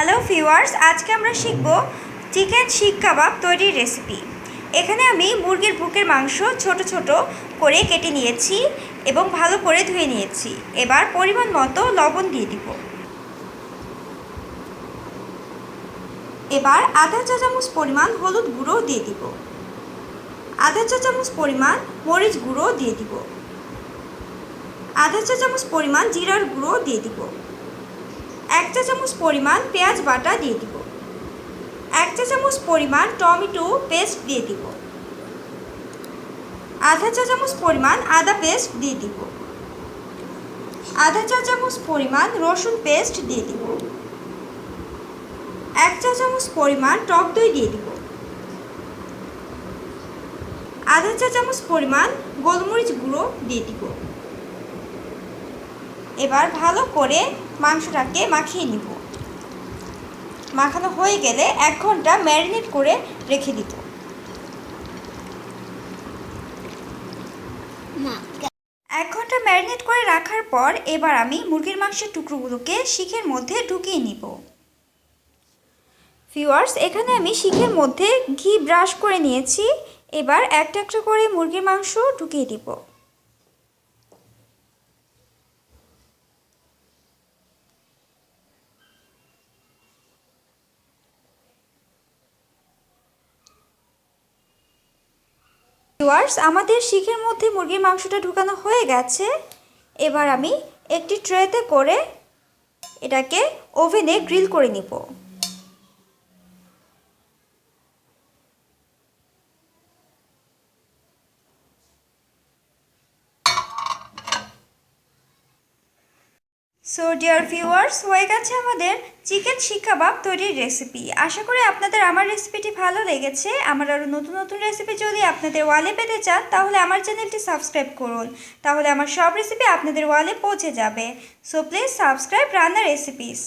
Hello viewers আজকে আমরা শিখব চিকেন শিক কাবাব তৈরির রেসিপি এখানে আমি মুরগির বুকের মাংস ছোট ছোট করে কেটে নিয়েছি এবং ভালো করে ধুয়ে নিয়েছি। এবার পরিমাণ মতো লবণ দিয়ে দিব। এবার আধা চা চামচ পরিমাণ হলুদ গুঁড়ো দিয়ে দিব। আধা চা চামচ পরিমাণ মরিচ গুঁড়ো দিয়ে দিব। আধা চা চামচ পরিমাণ জিরার গুঁড়ো দিয়ে দিব। এক চা চামচ পরিমাণ পেঁয়াজ বাটা দিয়ে দিব। এক চা চামচ পরিমাণ টমেটো পেস্ট দিয়ে দিব। আধা চা চামচ পরিমাণ আদা পেস্ট দিয়ে দিব। আধা চা চামচ পরিমাণ রসুন পেস্ট দিয়ে দিব। এক চা চামচ পরিমাণ টক দই দিয়ে দিব। আধা চা চামচ পরিমাণ গোলমরিচ গুঁড়ো দিয়ে দিব। এবার ভালো করে মাংসটাকে মাখিয়ে নিব। মাখানো হয়ে গেলে এক ঘণ্টা ম্যারিনেট করে রেখে দিত এক ঘণ্টা ম্যারিনেট করে রাখার পর এবার আমি মুরগির মাংসের টুকরোগুলোকে শিখের মধ্যে ঢুকিয়ে নিব। ভিউয়ার্স এখানে আমি শিখের মধ্যে ঘি ব্রাশ করে নিয়েছি। এবার একটা একটা করে মুরগির মাংস ঢুকিয়ে দিব। ভিউয়ার্স আমাদের শিখের মধ্যে মুরগির মাংসটা ঢুকানো হয়ে গেছে। এবার আমি একটি ট্রেতে করে এটাকে ওভেনে গ্রিল করে নিব। সো ডিয়ার ভিউয়ার্স হয়ে গেছে আমাদের চিকেন শিক্ষাবাব তৈরির রেসিপি আশা করি আপনাদের আমার রেসিপিটি ভালো লেগেছে। আমার আরও নতুন নতুন রেসিপি যদি আপনাদের ওয়ালে পেতে চান, তাহলে আমার চ্যানেলটি সাবস্ক্রাইব করুন। তাহলে আমার সব রেসিপি আপনাদের ওয়ালে পৌঁছে যাবে। সো প্লিজ সাবস্ক্রাইব রান্না রেসিপিস